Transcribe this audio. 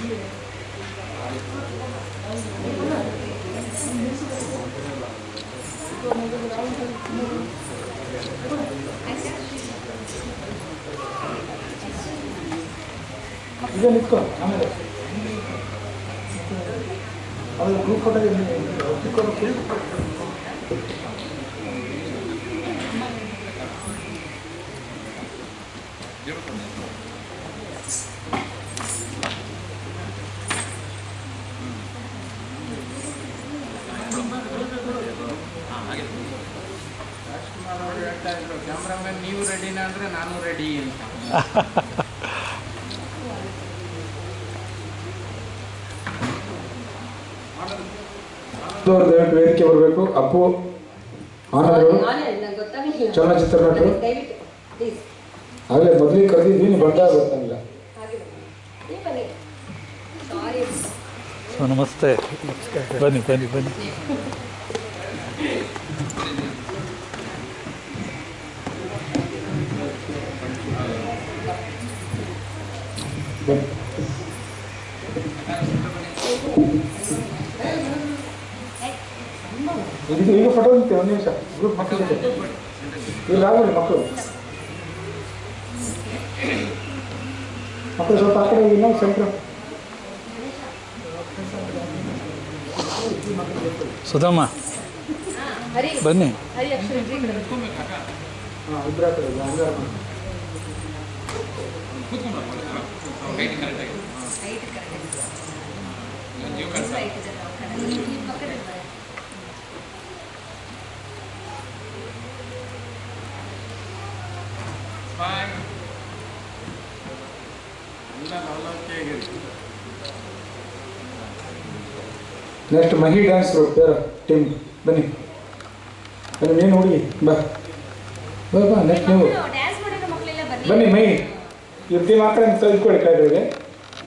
이제 믿고 다음에 아무래도 그룹 하다보제어떻게 거로 그룹 Gracias. ಹೇಳ್ತಾ ಇದ್ರು cameraman ನೀವು ರೆಡಿನಾ ಅಂದ್ರೆ ನಾನು ರೆಡಿ ಅಂತ. ದಯವಿಟ್ಟು ವೇದಿಕೆ ಬರಬೇಕು. ಅಪ್ಪು ಆನಂದಗಳು ಚಲನಚಿತ್ರ ನಟರು. ಆಗಲೇ ಮೊದಲಿಗೆ ಗೊತ್ತಾಗಿಲ್ಲ ಬನ್ನಿ ನೀವು ಸಾರಿ ಸೊ ನಮಸ್ತೆ. ಬನ್ನಿ ಬನ್ನಿ ಬನ್ನಿ. ಇದು ಈಗ ಫೋಟೋ ನಿಂತೆ ಒಂದು ನಿಮಿಷ ಗ್ರೂಪ್ ಮಕ್ಕಳು ಇಲ್ಲ ಇಲ್ಲಿ ಆಗ್ಬಿಡಿ ಮಕ್ಕಳು ಮಕ್ಕಳು ಸ್ವಲ್ಪ ಆ ಕಡೆ ಇನ್ನೊಂದು ಸೆಂಟ್ರ್ ಸುಧಮ್ಮ ಬನ್ನಿ. ಹಾಂ ಇಬ್ಬರ ಕಡೆ ಹಂಗಾರ ಮಾಡಿ. ಹೈಟ್ ಕರೆಕ್ಟ್ ಇದೆ. ಹೈಟ್ ಇದೆ ನಾವು ಪಕ್ಕದಲ್ಲಿ ಬನ್ನಿ. ಬಾಯ್ ಎಲ್ಲ ಲವಲವಿಕೆಯಾಗಿರಿ ನೆಕ್ಸ್ಟ್ ಮಹಿ ಡ್ಯಾನ್ಸ್ ಬೇರೆ ಟೀಮ್ ಬನ್ನಿ. ಬನ್ನಿ ನೀನು ಹುಡುಗಿ. ಬಾ. ಬಾ ಬಾ ನೆಕ್ಸ್ಟ್ ನೀವು. ಡ್ಯಾನ್ಸ್ ಮಾಡಿರೋ ಮಕ್ಕಳೆಲ್ಲ ಬನ್ನಿ. ಬನ್ನಿ ಮೈ ಮಾತ್ರ ಕಡೆ ತೆಗೆದುಕೊಳ್ಳಿ